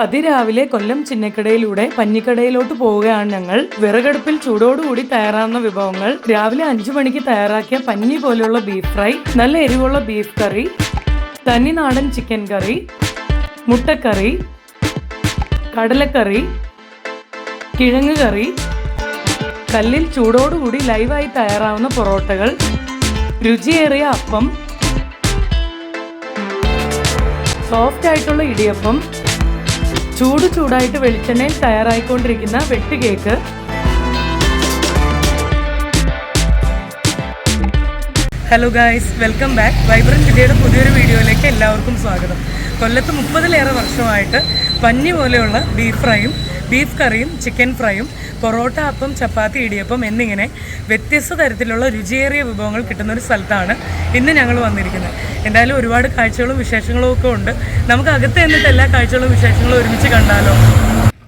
അതിരാവിലെ കൊല്ലം ചിന്നക്കടയിലൂടെ പഞ്ഞിക്കടയിലോട്ട് പോവുകയാണ് ഞങ്ങൾ. വിറകടുപ്പിൽ ചൂടോടുകൂടി തയ്യാറാവുന്ന വിഭവങ്ങൾ രാവിലെ അഞ്ചു മണിക്ക് തയ്യാറാക്കിയ പഞ്ഞി പോലെയുള്ള ബീഫ് ഫ്രൈ നല്ല എരിവുള്ള ബീഫ് കറി തനി നാടൻ ചിക്കൻ കറി മുട്ടക്കറി കടലക്കറി കിഴങ്ങ് കറി. കല്ലിൽ ചൂടോടുകൂടി ലൈവായി തയ്യാറാവുന്ന പൊറോട്ടകൾ. രുചിയേറിയ അപ്പം. സോഫ്റ്റ് ആയിട്ടുള്ള ഇടിയപ്പം. ചൂട് ചൂടായിട്ട് വെളിച്ചെണ്ണയിൽ തയ്യാറായിക്കൊണ്ടിരിക്കുന്ന വെട്ട് cake. Hello guys welcome back vibrant ഇന്ത്യയുടെ പുതിയൊരു വീഡിയോയിലേക്ക് എല്ലാവർക്കും സ്വാഗതം. കൊല്ലത്ത് മുപ്പതിലേറെ വർഷമായിട്ട് പഞ്ഞി പോലെയുള്ള ബീഫ് ഫ്രൈയും ബീഫ് കറിയും ചിക്കൻ ഫ്രൈയും പൊറോട്ട അപ്പം ചപ്പാത്തി ഇടിയപ്പം എന്നിങ്ങനെ വ്യത്യസ്ത തരത്തിലുള്ള രുചിയേറിയ വിഭവങ്ങൾ കിട്ടുന്ന ഒരു സ്ഥലത്താണ് ഇന്ന് ഞങ്ങൾ വന്നിരിക്കുന്നത്. എന്തായാലും ഒരുപാട് കാഴ്ചകളും വിശേഷങ്ങളും ഒക്കെ ഉണ്ട്. നമുക്ക് അകത്ത് എന്നിട്ട് എല്ലാ കാഴ്ചകളും വിശേഷങ്ങളും ഒരുമിച്ച് കണ്ടാലോ?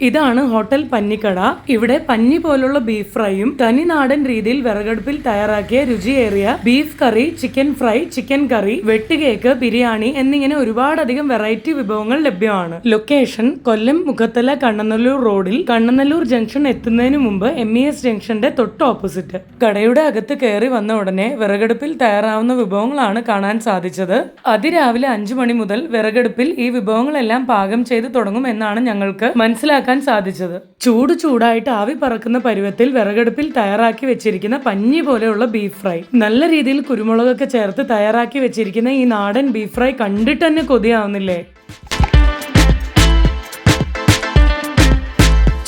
ഇതാണ് ഹോട്ടൽ പന്നിക്കട. ഇവിടെ പന്നി പോലുള്ള ബീഫ് ഫ്രൈയും തനി നാടൻ രീതിയിൽ വിറകടുപ്പിൽ തയ്യാറാക്കിയ രുചിയേറിയ beef curry chicken fry chicken curry വെട്ടുകേക്ക് biryani എന്നിങ്ങനെ ഒരുപാടധികം വെറൈറ്റി വിഭവങ്ങൾ ലഭ്യമാണ്. ലൊക്കേഷൻ കൊല്ലം മുഖത്തല കണ്ണനല്ലൂർ റോഡിൽ കണ്ണനല്ലൂർ ജംഗ്ഷൻ എത്തുന്നതിന് മുമ്പ് എം ഇ എസ് ജംഗ്ഷന്റെ തൊട്ട് ഓപ്പോസിറ്റ് കടയുടെ അകത്ത് കയറി വന്ന ഉടനെ വിറകടുപ്പിൽ തയ്യാറാവുന്ന വിഭവങ്ങളാണ് കാണാൻ സാധിച്ചത്. അതിരാവിലെ അഞ്ചു മണി മുതൽ വിറകടുപ്പിൽ ഈ വിഭവങ്ങളെല്ലാം പാകം ചെയ്ത് തുടങ്ങും എന്നാണ് ഞങ്ങൾക്ക് മനസ്സിലാക്കാൻ സാധിച്ചത്. ചൂട് ചൂടായിട്ട് ആവി പറക്കുന്ന പരുവത്തിൽ വിറകടുപ്പിൽ തയ്യാറാക്കി വെച്ചിരിക്കുന്ന പഞ്ഞി പോലെയുള്ള ബീഫ് ഫ്രൈ. നല്ല രീതിയിൽ കുരുമുളകൊക്കെ ചേർത്ത് തയ്യാറാക്കി വെച്ചിരിക്കുന്ന ഈ നാടൻ ബീഫ് ഫ്രൈ കണ്ടിട്ട് തന്നെ കൊതിയാവുന്നില്ലേ?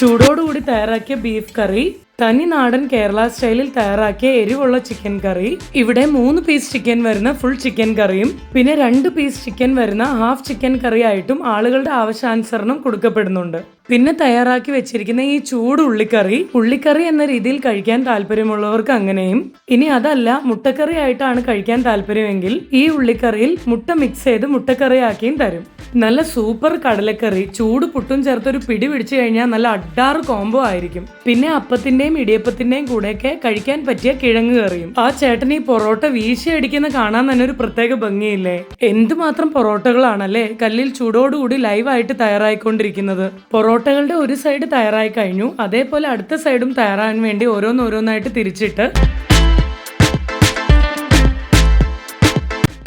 ചൂടോടുകൂടി തയ്യാറാക്കിയ ബീഫ് കറി തനി നാടൻ കേരള സ്റ്റൈലിൽ തയ്യാറാക്കിയ എരിവുള്ള ചിക്കൻ കറി ഇവിടെ മൂന്ന് പീസ് ചിക്കൻ വരുന്ന ഫുൾ ചിക്കൻ കറിയും പിന്നെ രണ്ട് പീസ് ചിക്കൻ വരുന്ന ഹാഫ് ചിക്കൻ കറി ആയിട്ടും ആളുകളുടെ ആവശ്യാനുസരണം കൊടുക്കപ്പെടുന്നുണ്ട്. പിന്നെ തയ്യാറാക്കി വെച്ചിരിക്കുന്ന ഈ ചൂട് ഉള്ളിക്കറി ഉള്ളിക്കറി എന്ന രീതിയിൽ കഴിക്കാൻ താല്പര്യമുള്ളവർക്ക് അങ്ങനെയും ഇനി അതല്ല മുട്ടക്കറി ആയിട്ടാണ് കഴിക്കാൻ താല്പര്യമെങ്കിൽ ഈ ഉള്ളിക്കറിയിൽ മുട്ട മിക്സ് ചെയ്ത് മുട്ടക്കറി ആക്കിയും തരും. നല്ല സൂപ്പർ കടലക്കറി ചൂട് പുട്ടും ചേർത്തൊരു പിടി പിടിച്ചു കഴിഞ്ഞാൽ നല്ല അഡ്ഡാറ് കോംബോ ആയിരിക്കും. പിന്നെ അപ്പത്തിന്റെയും ഇടിയപ്പത്തിന്റെയും കൂടെയൊക്കെ കഴിക്കാൻ പറ്റിയ കിഴങ്ങ് കറിയും. ആ ചേട്ടൻ ഈ പൊറോട്ട വീശിയടിക്കുന്ന കാണാൻ തന്നെ ഒരു പ്രത്യേക ഭംഗിയില്ലേ? എന്തുമാത്രം പൊറോട്ടകളാണല്ലേ കല്ലിൽ ചൂടോടുകൂടി ലൈവായിട്ട് തയ്യാറായിക്കൊണ്ടിരിക്കുന്നത്. പൊറോട്ടകളുടെ ഒരു സൈഡ് തയ്യാറായി കഴിഞ്ഞു. അതേപോലെ അടുത്ത സൈഡും തയ്യാറാൻ വേണ്ടി ഓരോന്നോരോന്നായിട്ട് തിരിച്ചിട്ട്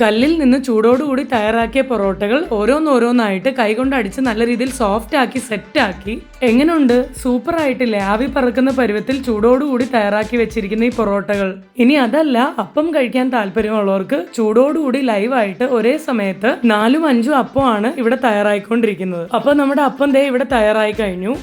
കല്ലിൽ നിന്ന് ചൂടോടുകൂടി തയ്യാറാക്കിയ പൊറോട്ടകൾ ഓരോന്നോരോന്നായിട്ട് കൈകൊണ്ട് അടിച്ച് നല്ല രീതിയിൽ സോഫ്റ്റ് ആക്കി സെറ്റ് ആക്കി. എങ്ങനെയുണ്ട് സൂപ്പർ ആയിട്ടില്ലേ? ആവി പറക്കുന്ന പരുവത്തിൽ ചൂടോടുകൂടി തയ്യാറാക്കി വെച്ചിരിക്കുന്ന ഈ പൊറോട്ടകൾ. ഇനി അതല്ല അപ്പം കഴിക്കാൻ താല്പര്യമുള്ളവർക്ക് ചൂടോടുകൂടി ലൈവായിട്ട് ഒരേ സമയത്ത് നാലും അഞ്ചും അപ്പമാണ് ഇവിടെ തയ്യാറായിക്കൊണ്ടിരിക്കുന്നത്. അപ്പൊ നമ്മുടെ അപ്പം ദേ ഇവിടെ തയ്യാറായി കഴിഞ്ഞു.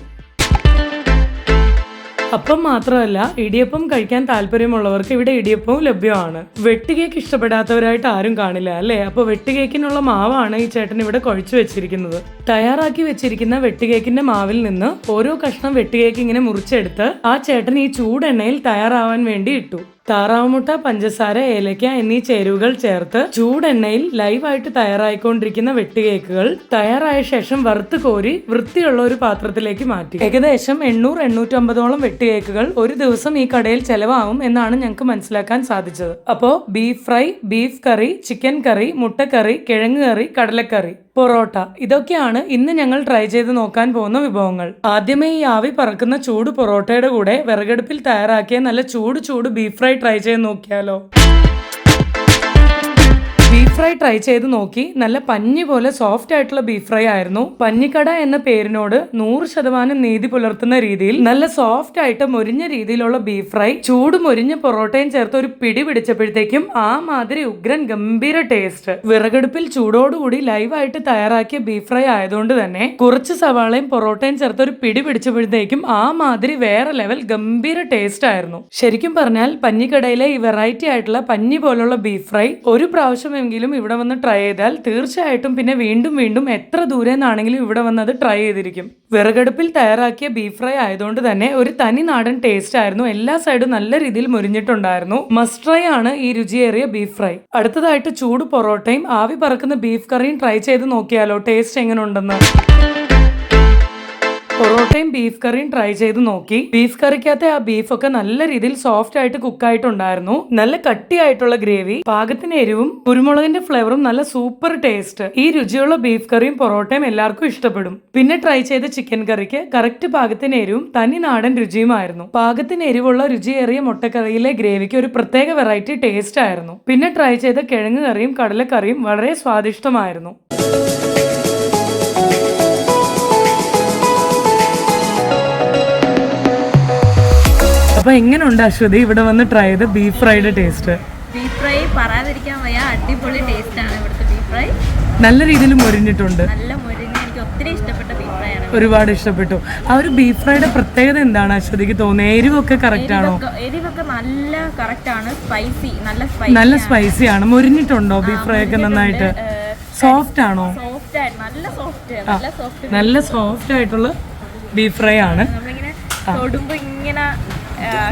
അപ്പം മാത്രമല്ല ഇടിയപ്പം കഴിക്കാൻ താല്പര്യമുള്ളവർക്ക് ഇവിടെ ഇടിയപ്പവും ലഭ്യമാണ്. വെട്ടുകേക്ക് ഇഷ്ടപ്പെടാത്തവരായിട്ട് ആരും കാണില്ല അല്ലേ? അപ്പൊ വെട്ടുകേക്കിനുള്ള മാവാണ് ഈ ചേട്ടൻ ഇവിടെ കുഴച്ചു വെച്ചിരിക്കുന്നത്. തയ്യാറാക്കി വെച്ചിരിക്കുന്ന വെട്ടുകേക്കിന്റെ മാവിൽ നിന്ന് ഓരോ കഷ്ണം വെട്ടുകേക്ക് ഇങ്ങനെ മുറിച്ചെടുത്ത് ആ ചേട്ടൻ ഈ ചൂടെണ്ണയിൽ തയ്യാറാവാൻ വേണ്ടി ഇട്ടു. താറാവുമുട്ട പഞ്ചസാര ഏലക്ക എന്നീ ചേരുവകൾ ചേർത്ത് ചൂടെണ്ണയിൽ ലൈവായിട്ട് തയ്യാറായിക്കൊണ്ടിരിക്കുന്ന വെട്ടുകേക്കുകൾ തയ്യാറായ ശേഷം വറുത്ത് കോരി വൃത്തിയുള്ള ഒരു പാത്രത്തിലേക്ക് മാറ്റി ഏകദേശം എണ്ണൂറ് എണ്ണൂറ്റമ്പതോളം വെട്ടുകേക്കുകൾ ഒരു ദിവസം ഈ കടയിൽ ചെലവാകും എന്നാണ് ഞങ്ങൾക്ക് മനസ്സിലാക്കാൻ സാധിച്ചത്. അപ്പോൾ beef fry beef curry chicken curry മുട്ടക്കറി കിഴങ്ങ് കറി കടലക്കറി പൊറോട്ട. ഇതൊക്കെയാണ് ഇന്ന് ഞങ്ങൾ ട്രൈ ചെയ്ത് നോക്കാൻ പോകുന്ന വിഭവങ്ങൾ. ആദ്യമേ ഈ ആവി പറക്കുന്ന ചൂട് പൊറോട്ടയുടെ കൂടെ വിറകടുപ്പിൽ തയ്യാറാക്കിയ നല്ല ചൂട് ചൂട് ബീഫ് ഫ്രൈ ട്രൈ ചെയ്ത് നോക്കിയാലോ? ബീഫ് ഫ്രൈ ട്രൈ ചെയ്ത് നോക്കി. നല്ല പഞ്ഞി പോലെ സോഫ്റ്റ് ആയിട്ടുള്ള ബീഫ് ഫ്രൈ ആയിരുന്നു. പഞ്ഞിക്കട എന്ന പേരിനോട് നൂറ് ശതമാനം നീതി പുലർത്തുന്ന രീതിയിൽ നല്ല സോഫ്റ്റ് ആയിട്ട് മുരിഞ്ഞ രീതിയിലുള്ള ബീഫ് ഫ്രൈ ചൂട് മുരിഞ്ഞ പൊറോട്ടയും ചേർത്ത് ഒരു പിടി പിടിച്ചപ്പോഴത്തേക്കും ആ മാതിരി ഉഗ്രൻ ഗംഭീര ടേസ്റ്റ് വിറകടുപ്പിൽ ചൂടോടുകൂടി ലൈവായിട്ട് തയ്യാറാക്കിയ ബീഫ് ഫ്രൈ ആയതുകൊണ്ട് തന്നെ കുറച്ച് സവാളയും പൊറോട്ടയും ചേർത്ത് ഒരു പിടി പിടിച്ചപ്പോഴത്തേക്കും ആ മാതിരി വേറെ ലെവൽ ഗംഭീര ടേസ്റ്റ് ആയിരുന്നു. ശരിക്കും പറഞ്ഞാൽ പഞ്ഞിക്കടയിലെ ഈ വെറൈറ്റി ആയിട്ടുള്ള പഞ്ഞി പോലുള്ള ബീഫ് ഫ്രൈ ഒരു പ്രാവശ്യമെങ്കിലും ഇവിടെ വന്ന് ട്രൈ ചെയ്താൽ തീർച്ചയായിട്ടും പിന്നെ വീണ്ടും വീണ്ടും എത്ര ദൂരെ നിന്നാണെങ്കിലും ഇവിടെ വന്ന് അത് ട്രൈ ചെയ്തിരിക്കും. വിറകടുപ്പിൽ തയ്യാറാക്കിയ ബീഫ് ഫ്രൈ ആയതുകൊണ്ട് തന്നെ ഒരു തനി നാടൻ ടേസ്റ്റ് ആയിരുന്നു. എല്ലാ സൈഡും നല്ല രീതിയിൽ മുരിഞ്ഞിട്ടുണ്ടായിരുന്നു. മസ്റ്റ് ട്രൈ ആണ് ഈ രുചിയേറിയ ബീഫ് ഫ്രൈ അടുത്തതായിട്ട് ചൂട് പൊറോട്ടയും ആവി പറക്കുന്ന ബീഫ് കറിയും ട്രൈ ചെയ്ത് നോക്കിയാലോ ടേസ്റ്റ് എങ്ങനെ ഉണ്ടെന്ന് പൊറോട്ടയും ബീഫ് കറിയും ട്രൈ ചെയ്ത് നോക്കി. ബീഫ് കറിക്കകത്തെ ആ ബീഫ് ഒക്കെ നല്ല രീതിയിൽ സോഫ്റ്റ് ആയിട്ട് കുക്ക് ആയിട്ടുണ്ടായിരുന്നു. നല്ല കട്ടിയായിട്ടുള്ള ഗ്രേവി പാകത്തിന് എരിവും കുരുമുളകിന്റെ ഫ്ലേവറും നല്ല സൂപ്പർ ടേസ്റ്റ് ഈ രുചിയുള്ള ബീഫ് കറിയും പൊറോട്ടയും എല്ലാവർക്കും ഇഷ്ടപ്പെടും. പിന്നെ ട്രൈ ചെയ്ത ചിക്കൻ കറിക്ക് കറക്റ്റ് പാകത്തിന് എരിവും തനി നാടൻ രുചിയുമായിരുന്നു. പാകത്തിന് എരിവുള്ള രുചിയേറിയ മുട്ടക്കറിയിലെ ഗ്രേവിക്ക് ഒരു പ്രത്യേക വെറൈറ്റി ടേസ്റ്റ് ആയിരുന്നു. പിന്നെ ട്രൈ ചെയ്ത കിഴങ്ങ് കറിയും കടലക്കറിയും വളരെ സ്വാദിഷ്ടമായിരുന്നു. അപ്പൊ എങ്ങനെയുണ്ട് അശ്വതി? ഇവിടെ വന്ന് ട്രൈ ചെയ്ത് beef fried taste beef fry പറയാതിരിക്കാൻ വയ്യ. അടിപൊളി ടേസ്റ്റ് ആണ് ഇവിടുത്തെ ബീഫ് ഫ്രൈ നല്ല രീതിയിൽ മൊരിഞ്ഞിട്ടുണ്ട്. നല്ല മുരിഞ്ഞ്. എനിക്ക് ഒത്തിരി ഇഷ്ടപ്പെട്ട ബീഫ് ഫ്രൈ ആണ് ഒരുപാട് ഇഷ്ടപ്പെട്ടു. ആ ഒരു ബീഫ് ഫ്രൈയുടെ പ്രത്യേകത എന്താണ് അശ്വതിക്ക് തോന്നുന്നത് എരിവൊക്കെ കറക്റ്റ് ആണോ? എരിവൊക്കെ- നല്ല കറക്റ്റ് ആണ്. സ്പൈസി നല്ല സ്പൈസി നല്ല സ്പൈസി ആണ്. മൊരിഞ്ഞിട്ടുണ്ടോ ബീഫ് ഫ്രൈ ഒക്കെ നന്നായിട്ട്? സോഫ്റ്റ് ആണോ? നല്ല സോഫ്റ്റ് ആയിട്ടുള്ള ബീഫ് ഫ്രൈ ആണ്. ഇങ്ങനെ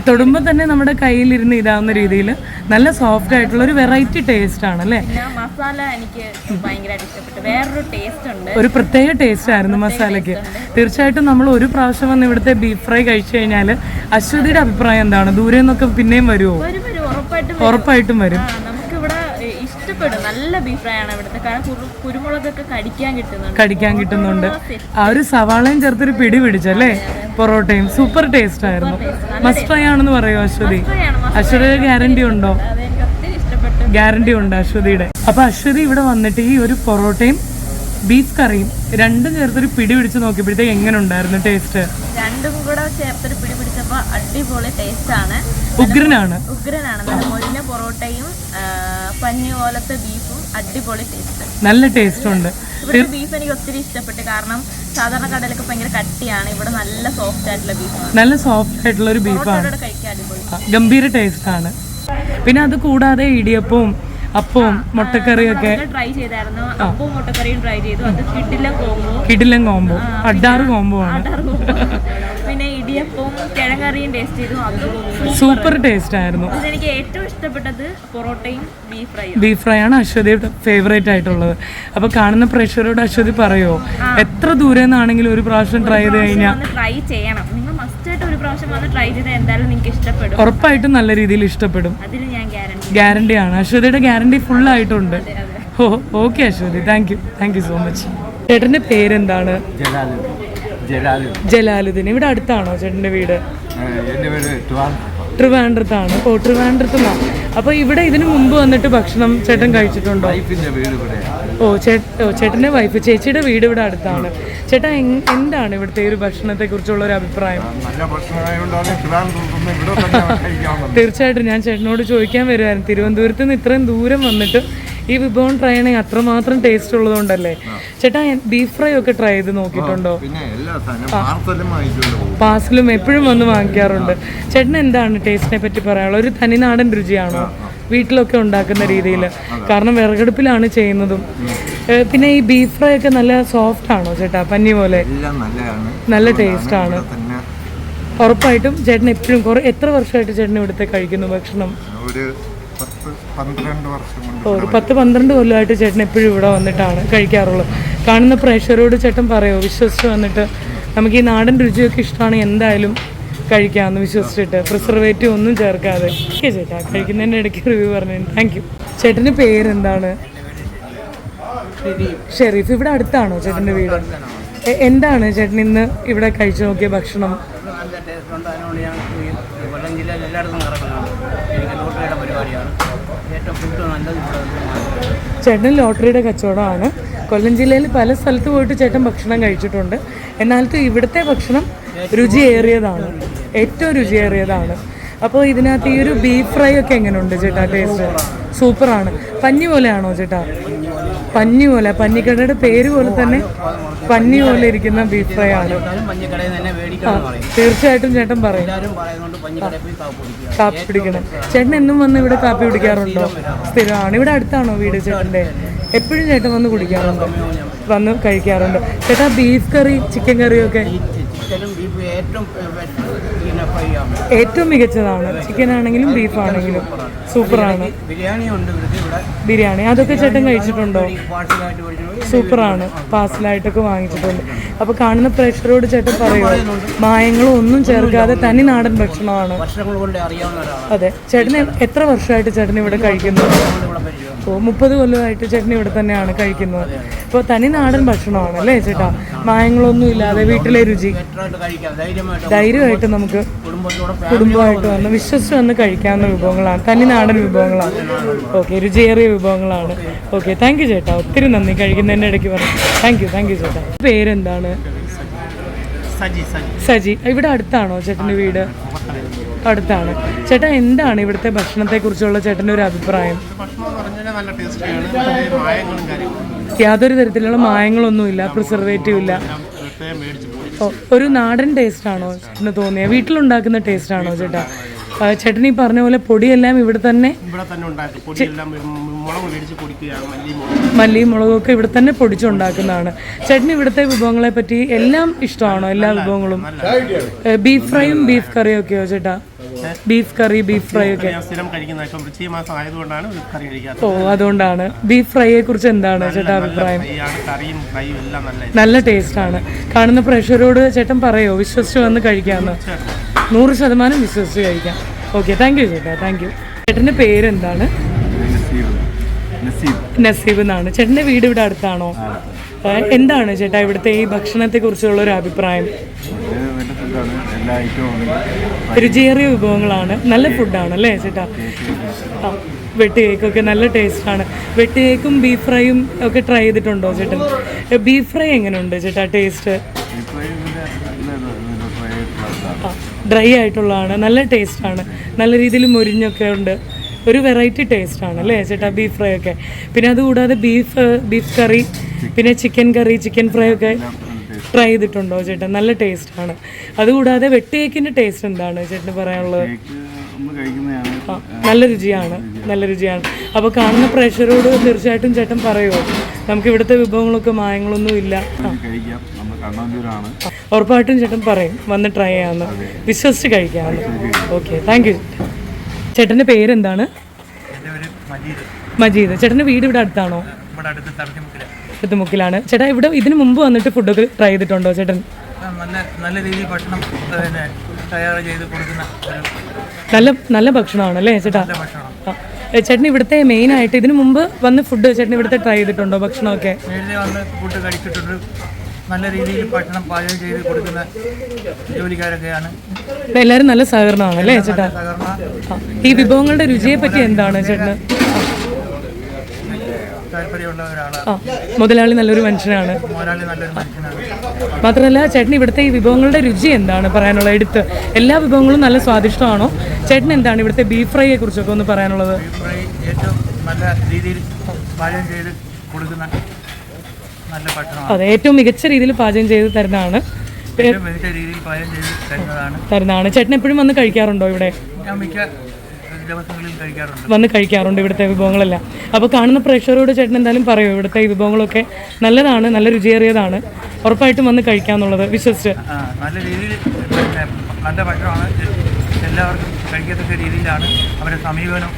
തൊടുമ്പോൾ തന്നെ നമ്മുടെ കയ്യിലിരുന്ന് ഇതാവുന്ന രീതിയിൽ നല്ല സോഫ്റ്റ് ആയിട്ടുള്ള ഒരു വെറൈറ്റി ടേസ്റ്റ് ആണ് അല്ലേ? മസാല എനിക്ക് ഭയങ്കരമായിട്ട് ഇഷ്ടപ്പെട്ടു. വേറൊരു ടേസ്റ്റ് ഉണ്ട്. ഒരു പ്രത്യേക ടേസ്റ്റ് ആയിരുന്നു മസാലയ്ക്ക്. തീർച്ചയായിട്ടും നമ്മൾ ഒരു പ്രാവശ്യം വന്ന് ഇവിടുത്തെ ബീഫ് ഫ്രൈ കഴിച്ചു കഴിഞ്ഞാൽ അശ്വതിയുടെ അഭിപ്രായം എന്താണ്? ദൂരെ നിന്നൊക്കെ പിന്നെയും വരുമോ വരും വരും. ഉറപ്പായിട്ടും വരും. ഇഷ്ടപ്പെടും. നല്ല ബീഫ് ഫ്രൈ ആണ് ഇവിടുത്തെ. കാരണം കുരുമുളകൊക്കെ കടിക്കാൻ കിട്ടുന്നുണ്ട്. കടിക്കാൻ കിട്ടുന്നുണ്ട്. ആ ഒരു സവാളയും ചേർത്തൊരു പിടി പിടിച്ചല്ലേ പൊറോട്ടയും. സൂപ്പർ ടേസ്റ്റ് ആയിരുന്നു. മസ്റ്റ് ഫ്രൈ ആണെന്ന് പറയുമോ അശ്വതി? അശ്വതി അശ്വതിയുടെ ഗ്യാരണ്ടി ഉണ്ടോ? ഗ്യാരണ്ടി ഉണ്ട് അശ്വതിയുടെ. അപ്പൊ അശ്വതി ഇവിടെ വന്നിട്ട് ഈ ഒരു പൊറോട്ടയും ബീഫ് കറിയും രണ്ടും ചേർത്തൊരു പിടി പിടിച്ച് നോക്കിയപ്പോഴത്തേക്ക് എങ്ങനെ ഉണ്ടായിരുന്നു ടേസ്റ്റ് രണ്ടും കൂടെ ചേർത്തൊരു പിടി പിടിച്ചപ്പോ അടിപൊളി ടേസ്റ്റ് ആണ്. ഉഗ്രനാണ്. ഉഗ്രനാണ്. പൊറോട്ടയും പഞ്ഞി പോലത്തെ ബീഫും അടിപൊളി ടേസ്റ്റ് നല്ല ടേസ്റ്റ് ഉണ്ട്. ഇവിടുത്തെ ബീഫ് എനിക്ക് ഒത്തിരി ഇഷ്ടപ്പെട്ടു കാരണം സാധാരണ കടലൊക്കെ ഭയങ്കര കട്ടിയാണ്. ഇവിടെ നല്ല സോഫ്റ്റ് ആയിട്ടുള്ള ബീഫ് നല്ല സോഫ്റ്റ് ആയിട്ടുള്ള ഒരു ബീഫാണ്. ആണ് കഴിക്കാൻ അടിപൊളി. ഗംഭീര ടേസ്റ്റ് ആണ്. പിന്നെ അത് കൂടാതെ ഇടിയപ്പവും അപ്പവും മുട്ടക്കറിയൊക്കെ ട്രൈ ചെയ്തായിരുന്നു. അപ്പവും മുട്ടക്കറിയും ട്രൈ ചെയ്തു. അത് കിഡില്ല കോമ്പോ കിടിലം കോമ്പോ അഡാറ് കോമ്പോ ആണ്. പിന്നെ ഇടിയപ്പവും കിഴങ്ങറിയും ടേസ്റ്റ് ചെയ്തു. അതും സൂപ്പർ ടേസ്റ്റ് ആയിരുന്നു. എനിക്ക് ഏറ്റവും ഇഷ്ടപ്പെട്ടത് പൊറോട്ടയും ബീഫ് ഫ്രൈ ബീഫ് ഫ്രൈ ആണ് അശ്വതിയുടെ ഫേവറേറ്റ് ആയിട്ടുള്ളത്. അപ്പൊ കാണുന്ന പ്രേക്ഷകരോട് അശ്വതി പറയോ? എത്ര ദൂരെ നിന്നാണെങ്കിലും ഒരു പ്രാവശ്യം ട്രൈ ചെയ്ത് കഴിഞ്ഞാൽ ട്രൈ ചെയ്യണം. നിങ്ങൾ മസ്റ്റായിട്ട് ഒരു പ്രാവശ്യം വന്ന് ട്രൈ ചെയ്താൽ എന്തായാലും നിങ്ങൾക്ക് ഇഷ്ടപ്പെടും. ഉറപ്പായിട്ടും നല്ല രീതിയിൽ ഇഷ്ടപ്പെടും. അതിന് ഞാൻ ഗ്യാരണ്ടി ഗ്യാരണ്ടി ആണ്. അശ്വതിയുടെ ഗ്യാരണ്ടി ഫുൾ ആയിട്ടുണ്ട്. ഓ okay Ashwathi. Thank you thank you so much ചേട്ടന്റെ പേരെന്താണ്? ജലാലുദ്ദീൻ. ഇവിടെ അടുത്താണോ ചേട്ടന്റെ വീട്? എന്റെ ട്രിവാൻഡ്രം ട്രിവാൻഡ്രത്താണ്. ഓ ട്രിവാൻഡ്രത്ത് നിന്നാണ് അപ്പൊ ഇവിടെ ഇതിനു മുമ്പ് വന്നിട്ട് ഭക്ഷണം ചേട്ടൻ കഴിച്ചിട്ടുണ്ടോ? വീട് ഇവിടെയാണ് ഓ ചേട്ട ഓ ചേട്ടന്റെ വൈഫ് ചേച്ചിയുടെ വീട് ഇവിടെ അടുത്താണ്. ചേട്ടാ എന്താണ് ഇവിടുത്തെ ഒരു ഭക്ഷണത്തെ കുറിച്ചുള്ള ഒരു അഭിപ്രായം തീർച്ചയായിട്ടും ഞാൻ ചേട്ടനോട് ചോദിക്കാൻ വരുമായിരുന്നു തിരുവനന്തപുരത്ത് നിന്ന് ഇത്രയും ദൂരം വന്നിട്ട് ഈ വിഭവം ട്രൈ ചെയ്യണമെങ്കിൽ അത്രമാത്രം ടേസ്റ്റ് ഉള്ളതുകൊണ്ടല്ലേ? ചേട്ടാ ബീഫ് ഫ്രൈ ഒക്കെ ട്രൈ ചെയ്ത് നോക്കിയിട്ടുണ്ടോ? പാർസലും എപ്പോഴും വന്ന് വാങ്ങിക്കാറുണ്ട്. ചേട്ടൻ എന്താണ് ടേസ്റ്റിനെ പറ്റി പറയാനുള്ളത്? ഒരു തനിനാടൻ രുചിയാണോ? വീട്ടിലൊക്കെ ഉണ്ടാക്കുന്ന രീതിയിൽ കാരണം വിറകടുപ്പിലാണ് ചെയ്യുന്നതും. പിന്നെ ഈ ബീഫ് ഫ്രൈ ഒക്കെ നല്ല സോഫ്റ്റ് ആണോ ചേട്ടാ? പഞ്ഞി പോലെ? നല്ല ടേസ്റ്റ് ആണ്. ഉറപ്പായിട്ടും ചേട്ടൻ എപ്പോഴും കുറെ എത്ര വർഷമായിട്ട് ചേട്ടൻ ഇവിടുത്തെ കഴിക്കുന്നു ഭക്ഷണം? ഒരു പത്ത് പന്ത്രണ്ട് വർഷം കൊണ്ട് ഒരു പത്ത് പന്ത്രണ്ട് കൊല്ലമായിട്ട് ചേട്ടൻ എപ്പോഴും ഇവിടെ വന്നിട്ടാണ് കഴിക്കാറുള്ളത്. കാണുന്ന പ്രേക്ഷകരോട് ചേട്ടൻ പറയോ വിശ്വസിച്ച് വന്നിട്ട്. നമുക്ക് ഈ നാടൻ രുചിയൊക്കെ ഇഷ്ടമാണ് എന്തായാലും കഴിക്കാമെന്ന് വിശ്വസിച്ചിട്ട് പ്രിസർവേറ്റീവ് ഒന്നും ചേർക്കാതെ. ഓക്കെ ചേട്ടാ കഴിക്കുന്നതിന്റെ ഇടയ്ക്ക് റിവ്യൂ പറഞ്ഞു താങ്ക് യു ചേട്ടന്റെ പേരെന്താണ്? ഷെരീഫ്. ഇവിടെ അടുത്താണോ ചേട്ടന്റെ വീട്? എന്താണ് ചേട്ടൻ ഇന്ന് ഇവിടെ കഴിച്ചു നോക്കിയ ഭക്ഷണം? കൊല്ലം ജില്ലയിൽ എല്ലായിടത്തും നടക്കുന്നുണ്ട് എനിക്ക് ലോട്ടറിയുടെ പരിപാടിയാണ്. ഏറ്റവും ഫുഡ് നല്ലത് ഇവിടെ ചേട്ടൻ ലോട്ടറിയുടെ കച്ചവടമാണ്. കൊല്ലം ജില്ലയിൽ പല സ്ഥലത്ത് പോയിട്ട് ചേട്ടൻ ഭക്ഷണം കഴിച്ചിട്ടുണ്ട്. എന്നാൽ ഇവിടുത്തെ ഭക്ഷണം രുചിയേറിയതാണ്. ഏറ്റവും രുചിയേറിയതാണ്. അപ്പോൾ ഇതിനകത്ത് ഈ ഒരു ബീഫ് ഫ്രൈ ഒക്കെ എങ്ങനെയുണ്ട് ചേട്ടാ? ടേസ്റ്റ് സൂപ്പറാണ്. പഞ്ഞി പോലെയാണോ ചേട്ടാ? പഞ്ഞി പോലെ. പഞ്ഞിക്കടയുടെ പേര് പോലെ തന്നെ പഞ്ഞി പോലെ ഇരിക്കുന്ന ബീഫ് ഫ്രൈ ആണ്. എന്നാലും തീർച്ചയായിട്ടും ചേട്ടൻ പറയും. കാപ്പി പിടിക്കണം. ചേട്ടൻ എന്നും വന്ന് ഇവിടെ കാപ്പി പിടിക്കാറുണ്ടോ? സ്ഥിരമാണ്. ഇവിടെ അടുത്താണോ വീട് ചേട്ടന്റെ? എപ്പോഴും ചേട്ടൻ വന്ന് കുടിക്കാറുണ്ട്? വന്ന് കഴിക്കാറുണ്ട്? ചേട്ടാ ബീഫ് കറി ചിക്കൻ കറിയൊക്കെ ഏറ്റവും മികച്ചതാണ്. ചിക്കൻ ആണെങ്കിലും ബീഫ് ആണെങ്കിലും സൂപ്പറാണ്. ബിരിയാണി അതൊക്കെ ചേട്ടൻ കഴിച്ചിട്ടുണ്ടോ? സൂപ്പറാണ്. പാർസലായിട്ടൊക്കെ വാങ്ങിച്ചിട്ടുണ്ട്. അപ്പോൾ കാണുന്ന പ്രഷറോട് ചേട്ടൻ പറയുമോ മായങ്ങളും ഒന്നും ചേർക്കാതെ തനി നാടൻ ഭക്ഷണമാണ്. അതെ. ചേട്ടന് എത്ര വർഷമായിട്ട് ചേട്ടൻ ഇവിടെ കഴിക്കുന്നു? ഓ മുപ്പത് കൊല്ലമായിട്ട് ചേട്ടൻ ഇവിടെ തന്നെയാണ് കഴിക്കുന്നത്. അപ്പോൾ തനി നാടൻ ഭക്ഷണമാണ് അല്ലേ ചേട്ടാ? മായങ്ങളൊന്നും ഇല്ലാതെ വീട്ടിലെ രുചി. ധൈര്യമായിട്ട് നമുക്ക് കുടുംബമായിട്ട് വന്ന് വിശ്വസിച്ച് വന്ന് കഴിക്കാവുന്ന വിഭവങ്ങളാണ്. തനി നാടൻ വിഭവങ്ങളാണ്. ഓക്കെ രുചിയേറിയ വിഭവങ്ങളാണ്. ഓക്കെ താങ്ക് യു ചേട്ടാ. ഒത്തിരി നന്ദി കഴിക്കുന്നതിന്റെ ഇടയ്ക്ക് പറഞ്ഞു താങ്ക് യു താങ്ക് യു ചേട്ടാ. പേരെന്താണ്? സജി സജി. സജി. ഇവിടെ അടുത്താണോ ചേട്ടന്റെ വീട്? അടുത്താണ്. ചേട്ടാ എന്താണ് ഇവിടുത്തെ ഭക്ഷണത്തെക്കുറിച്ചുള്ള ചേട്ടന്റെ ഒരു അഭിപ്രായം? യാതൊരു തരത്തിലുള്ള മായങ്ങളൊന്നുമില്ല പ്രിസർവേറ്റീവ് ഇല്ല ഒരു നാടൻ ടേസ്റ്റ് ആണോ ചേട്ടന് തോന്നിയത് വീട്ടിലുണ്ടാക്കുന്ന ടേസ്റ്റ് ആണോ ചേട്ടാ? ചേട്ടൻ ഈ പറഞ്ഞ പോലെ പൊടിയെല്ലാം ഇവിടെ തന്നെ ഇവിടെ തന്നെ ഉണ്ടാക്കും. പൊടിയെല്ലാം ഉം, മുളക് മേടിച്ച് പൊടിക്കുകയാണ് മല്ലി മുളക്. മല്ലിയും മുളകൊക്കെ ഇവിടെ തന്നെ പൊടിച്ചുണ്ടാക്കുന്നതാണ്. ചേട്ടൻ ഇവിടുത്തെ വിഭവങ്ങളെ പറ്റി എല്ലാം ഇഷ്ടമാണോ എല്ലാ വിഭവങ്ങളും? ബീഫ് ഫ്രൈയും ബീഫ് കറിയും ഒക്കെയോ ചേട്ടാ? ബീഫ് കറി ബീഫ് ഫ്രൈ ഒക്കെ. ഞാൻ സ്ഥിരം കഴിക്കുന്ന ഇപ്പം മാസം ആയതുകൊണ്ടാണ് ഒരു കറി കഴിക്കാത്തത്. ഓ അതുകൊണ്ടാണ്. ബീഫ് ഫ്രൈയെ കുറിച്ച് എന്താണ് ചേട്ടാ അഭിപ്രായം? ഫ്രൈയാണ് കറിയും ഫ്രൈയും എല്ലാം നല്ല ടേസ്റ്റ് ആണ്. കാണുന്ന പ്രഷറോട് ചേട്ടൻ പറയോ? വിശ്വസിച്ച് വന്ന് കഴിക്കാമെന്ന് നൂറ് ശതമാനം വിശ്വസിച്ച് കഴിക്കാം ഓക്കെ താങ്ക് യു ചേട്ടാ താങ്ക് യു ചേട്ടന്റെ പേരെന്താണ്? നസീബ്. എന്നാണ്. ചേട്ടന്റെ വീട് ഇവിടെ അടുത്താണോ? എന്താണ് ചേട്ടാ ഇവിടുത്തെ ഈ ഭക്ഷണത്തെ കുറിച്ചുള്ള ഒരു അഭിപ്രായം? രുചിയേറിയ വിഭവങ്ങളാണ്. നല്ല ഫുഡാണ് അല്ലേ ചേട്ടാ? ആ വെട്ട് കേക്കൊക്കെ നല്ല ടേസ്റ്റ് ആണ്. വെട്ട് കേക്കും ബീഫ് ഫ്രൈയും ഒക്കെ ട്രൈ ചെയ്തിട്ടുണ്ടോ ചേട്ടൻ? ബീഫ് ഫ്രൈ എങ്ങനെയുണ്ട് ചേട്ടാ ടേസ്റ്റ് ഡ്രൈ ആയിട്ടുള്ളതാണ് നല്ല ടേസ്റ്റാണ്. നല്ല രീതിയിൽ മുരിഞ്ഞൊക്കെ ഉണ്ട്. ഒരു വെറൈറ്റി ടേസ്റ്റാണ് അല്ലേ ചേട്ടാ ബീഫ് ഫ്രൈ ഒക്കെ. പിന്നെ അതുകൂടാതെ ബീഫ് ബീഫ് കറി പിന്നെ ചിക്കൻ കറി ചിക്കൻ ഫ്രൈ ഒക്കെ ട്രൈ ചെയ്തിട്ടുണ്ടോ ചേട്ടാ? നല്ല ടേസ്റ്റാണ്. അതുകൂടാതെ വെട്ടേക്കിന്റെ ടേസ്റ്റ് എന്താണ് ചേട്ടന് പറയാനുള്ളത്? നല്ല രുചിയാണ് നല്ല രുചിയാണ്. അപ്പോൾ കാണുന്ന പ്രഷറോട് തീർച്ചയായിട്ടും ചേട്ടൻ പറയുമോ നമുക്ക് ഇവിടുത്തെ വിഭവങ്ങളൊക്കെ മായങ്ങളൊന്നും ഇല്ല കണ്ണൂരാണ് ഉറപ്പായിട്ടും ചേട്ടൻ പറയും വന്ന് ട്രൈ ചെയ്യാമെന്ന് വിശ്വസിച്ച് കഴിക്കാമെന്ന് ഓക്കെ താങ്ക് യു ചേട്ടന്റെ പേരെന്താണ്? മജീദ്. മജീദ്. ചേട്ടന്റെ വീട് ഇവിടെ അടുത്താണോ? ാണ് പുത്തുമുക്കിലാണ് ചേട്ടാ ഇവിടെ ഇതിന് മുമ്പ് വന്നിട്ട് ഫുഡൊക്കെ ട്രൈ ചെയ്തിട്ടുണ്ടോ ചേട്ടൻ? നല്ല നല്ല രീതിയിൽ ഭക്ഷണം ചെയ്ത് കൊടുക്കുന്ന നല്ല നല്ല ഭക്ഷണമാണ് അല്ലേ ചേട്ടാ? ചേട്ടൻ ഇവിടുത്തെ മെയിൻ ആയിട്ട് ഇതിനു മുമ്പ് വന്ന് ഫുഡ് ചേട്ടൻ ഇവിടുത്തെ ട്രൈ ചെയ്തിട്ടുണ്ടോ ഭക്ഷണമൊക്കെ? നേരത്തെ വന്ന് ഫുഡ് കഴിച്ചിട്ടുണ്ട്. നല്ല രീതിയിൽ ഭക്ഷണം പാചകം ചെയ്ത് കൊടുക്കുന്ന ജോലിക്കാരൊക്കെയാണ്. എല്ലാവരും നല്ല സഹകരണമാണ് അല്ലേ ചേട്ടാ? സഹകരണ ഈ വിഭവങ്ങളുടെ രുചിയെ പറ്റി എന്താണ് ചേട്ടന്? താല്പര്യമുള്ള ഒരാളാണ്. ആ മുതലാളി നല്ലൊരു മനുഷ്യനാണ്. മാത്രമല്ല ചേട്ടൻ ഇവിടുത്തെ ഈ വിഭവങ്ങളുടെ രുചി എന്താണ് പറയാനുള്ളത് എടുത്ത്? എല്ലാ വിഭവങ്ങളും നല്ല സ്വാദിഷ്ടമാണോ? ചേട്ടൻ എന്താണ് ഇവിടുത്തെ ബീഫ് ഫ്രൈയെ കുറിച്ചൊക്കെ ഒന്ന് പറയാനുള്ളത്? ബീഫ് ഫ്രൈ ഏറ്റവും നല്ല രീതിയിൽ പാചകം ചെയ്ത് കൊടുക്കുന്ന നല്ല അതെ ഏറ്റവും മികച്ച രീതിയിൽ പാചകം ചെയ്ത് തരുന്നതാണ്. ഏറ്റവും മികച്ച രീതിയിൽ പാചകം ചെയ്ത് തരുന്നതാണ്. തരുന്നതാണ്. ചേട്ടൻ എപ്പോഴും വന്ന് കഴിക്കാറുണ്ടോ ഇവിടെ? ഞാൻ മിക്ക വന്ന് കഴിക്കാറുണ്ട് ഇവിടുത്തെ വിഭവങ്ങളെല്ലാം. അപ്പോൾ കാണുന്ന പ്രേക്ഷകരോട് ചേട്ടൻ എന്തായാലും പറയൂ ഇവിടുത്തെ വിഭവങ്ങളൊക്കെ നല്ലതാണ് നല്ല രുചിയേറിയതാണ്. ഉറപ്പായിട്ടും വന്ന് കഴിക്കാന്നുള്ളത് വിശ്വസിച്ച്. നല്ല രീതിയിൽ നല്ല ഭക്ഷണമാണ്. എല്ലാവർക്കും കഴിക്കത്തക്ക രീതിയിലാണ് അവരുടെ സമീപനം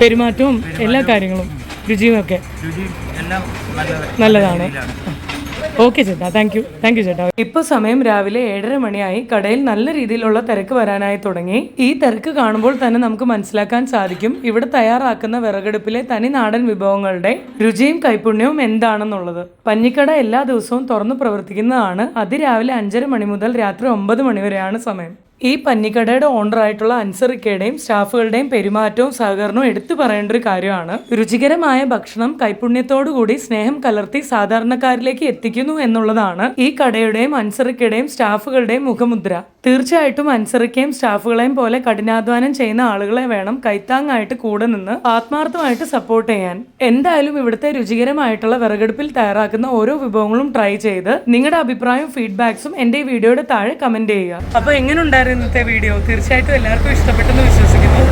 പെരുമാറ്റവും എല്ലാ കാര്യങ്ങളും. രുചിയും ഒക്കെ രുചിയും എല്ലാം നല്ല നല്ലതാണ്. ഓക്കെ ചേട്ടാ താങ്ക് യു താങ്ക് യു ചേട്ടാ. ഇപ്പൊ സമയം രാവിലെ ഏഴര മണിയായി. കടയിൽ നല്ല രീതിയിലുള്ള തിരക്ക് വരാനായി തുടങ്ങി. ഈ തിരക്ക് കാണുമ്പോൾ തന്നെ നമുക്ക് മനസ്സിലാക്കാൻ സാധിക്കും. ഇവിടെ തയ്യാറാക്കുന്ന വിറകടുപ്പിലെ തനി നാടൻ വിഭവങ്ങളുടെ രുചിയും കൈപുണ്യവും എന്താണെന്നുള്ളത്. പഞ്ഞിക്കട എല്ലാ ദിവസവും തുറന്നു പ്രവർത്തിക്കുന്നതാണ്. അതിരാവിലെ അഞ്ചര മണി മുതൽ രാത്രി ഒമ്പത് മണി വരെയാണ് സമയം. ഈ പന്നിക്കടയുടെ ഓണറായിട്ടുള്ള അൻസറിക്കയുടെയും സ്റ്റാഫുകളുടെയും പെരുമാറ്റവും സഹകരണവും എടുത്തു പറയേണ്ട ഒരു കാര്യമാണ്. രുചികരമായ ഭക്ഷണം കൈപുണ്യത്തോടുകൂടി സ്നേഹം കലർത്തി സാധാരണക്കാരിലേക്ക് എത്തിക്കുന്നു എന്നുള്ളതാണ് ഈ കടയുടെയും അൻസറിക്കയുടെയും സ്റ്റാഫുകളുടെയും മുഖമുദ്ര. തീർച്ചയായിട്ടും അൻസറിക്കയും സ്റ്റാഫുകളെയും പോലെ കഠിനാധ്വാനം ചെയ്യുന്ന ആളുകളെ വേണം കൈത്താങ്ങായിട്ട് കൂടെ നിന്ന് ആത്മാർത്ഥമായിട്ട് സപ്പോർട്ട് ചെയ്യാൻ. എന്തായാലും ഇവിടുത്തെ രുചികരമായിട്ടുള്ള വിറകെടുപ്പിൽ തയ്യാറാക്കുന്ന ഓരോ വിഭവങ്ങളും ട്രൈ ചെയ്ത് നിങ്ങളുടെ അഭിപ്രായവും ഫീഡ്ബാക്സും എന്റെ ഈ വീഡിയോയുടെ താഴെ കമന്റ് ചെയ്യുക. അപ്പോൾ എങ്ങനെ ഉണ്ടായിരുന്നു ഇന്നത്തെ വീഡിയോ തീർച്ചയായിട്ടും എല്ലാവർക്കും ഇഷ്ടപ്പെട്ടെന്ന് വിശ്വസിക്കുന്നു.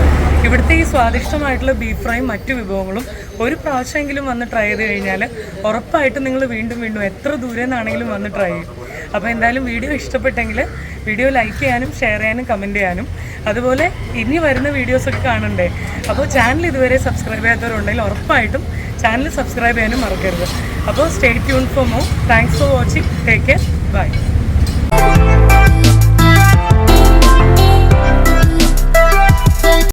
ഇവിടുത്തെ ഈ സ്വാദിഷ്ടമായിട്ടുള്ള ബീഫ് ഫ്രൈ മറ്റു വിഭവങ്ങളും ഒരു പ്രാവശ്യമെങ്കിലും വന്ന് ട്രൈ ചെയ്ത് കഴിഞ്ഞാൽ ഉറപ്പായിട്ടും നിങ്ങൾ വീണ്ടും വീണ്ടും എത്ര ദൂരെ നിന്നാണെങ്കിലും വന്ന് ട്രൈ ചെയ്യും. അപ്പോൾ എന്തായാലും വീഡിയോ ഇഷ്ടപ്പെട്ടെങ്കിൽ വീഡിയോ ലൈക്ക് ചെയ്യാനും ഷെയർ ചെയ്യാനും കമന്റ് ചെയ്യാനും. അതുപോലെ ഇനി വരുന്ന വീഡിയോസൊക്കെ കാണണ്ടേ? അപ്പോൾ ചാനൽ ഇതുവരെ സബ്സ്ക്രൈബ് ചെയ്യാത്തവരുണ്ടെങ്കിൽ ഉറപ്പായിട്ടും ചാനൽ സബ്സ്ക്രൈബ് ചെയ്യാനും മറക്കരുത്. അപ്പോൾ stay tune for more thanks for watching take care bye